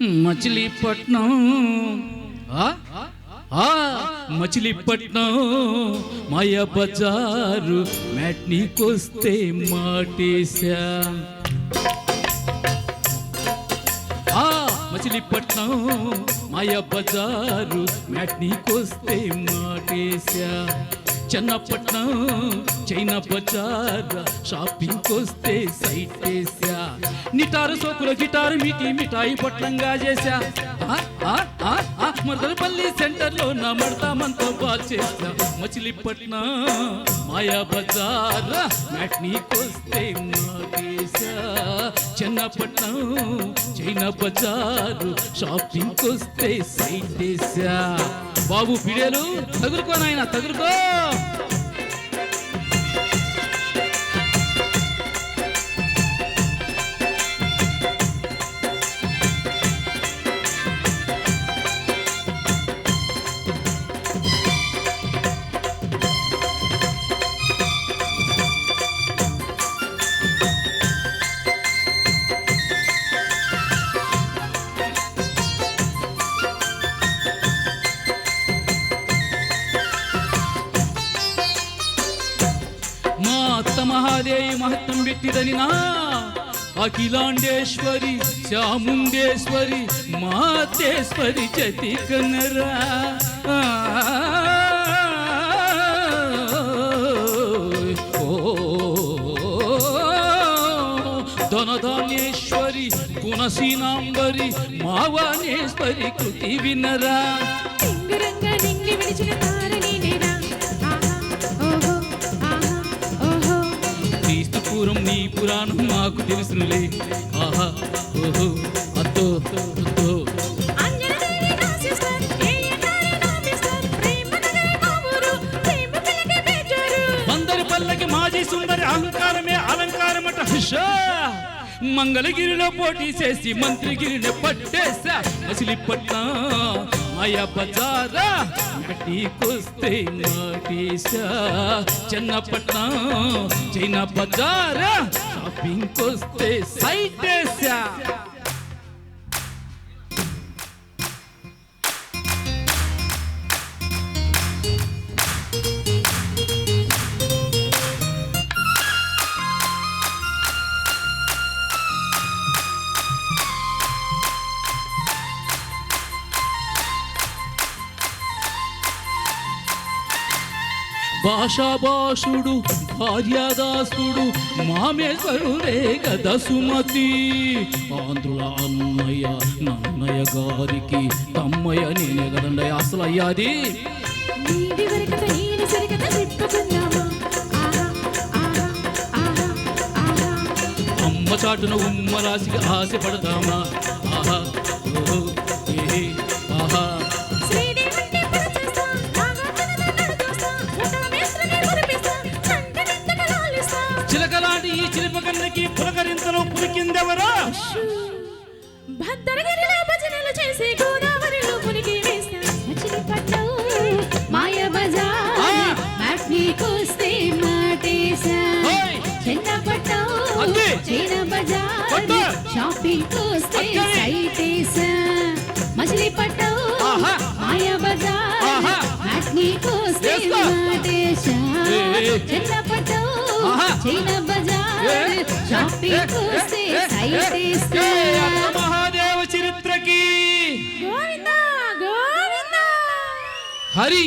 మచిలీపట్నం. మచిలీపట్నం మాయ బజారు మ్యాట్నీకొస్తే మాటేశా మచిలీపట్నం మాయ బజారు మ్యాట్నీకొస్తే మాటేశా. చెన్నపట్నం చైనా బజార్ షాపింగ్ వస్తే సైట్ వేసా నిటారు సోకుల గిటారు మీటి మిఠాయి పొట్లంగా చేశా. ఆ, మరదలపల్లి సెంటర్లో నా మడతామంతా బాల్ చేశా. మచిలీపట్నం మాయా బజార్ మ్యాట్నీకొస్తే మాటేశా చెన్నపట్నం చైనా బజారు షాపింగ్ వస్తే సైట్ వేసా బాబు పిడేలు తగులుకో నాయన తగులుకో. మహాదేవి మహత్వం పెట్టిదని నా అఖిలాండేశ్వరి చాముండేశ్వరి మాతేశ్వరి చతి కన్నరా ధనధాన్యేశ్వరి గుణశీనాంబరి మావానేశ్వరి కృతి వినరా. టింగురంగా నింగి విడిచిన తారని పూర్వం నీ పురాణం మాకు తెలుసునులే. ఆహా ఓహో పిల్లకి మాజీ సుందరి అహంకారమే అలంకారమట. హుషా! మంగళగిరిలో పోటీ చేసి మంత్రిగిరిని పట్టేశా. మసిలిపట్నం మాయా బజారా? నటీకొస్తే నాటేశా చెన్నపట్నం చైనా బజారా? షాపింగ్ వస్తే సైటేశా భాషాభాషుడు భార్యాదాసుడు మామేశ్వరుడే గద సుమతి. ఆంధ్రుల అన్నయ్య నన్నయ్య గారికి తమ్మయ్య నేనే కదండి అసలు అయ్యాది అమ్మ చాటున ఉమ్మ రాశికి ఆశపడదామా ఆహా ఓహో ఏ ఆహా. పులికిందెవరా భద్రగిరిలో భజనలు చేసి గోదావరిలో మునిగి వేస్తా మచిలీపట్నం మాయ బజార్ ఆ! మ్యాట్నీకొస్తే మాటేసా ఓయ్! చెన్నపట్నం అంది! చైన బజార్! షాపింగ్ కోస్తే! మాయ బజార్ వేసుకో! మాటేసా ఏ, ఏ, బజార్ షాపింగ్ మహాదేవ చరిత్రకి గోవిందా గోవిందా. హరి.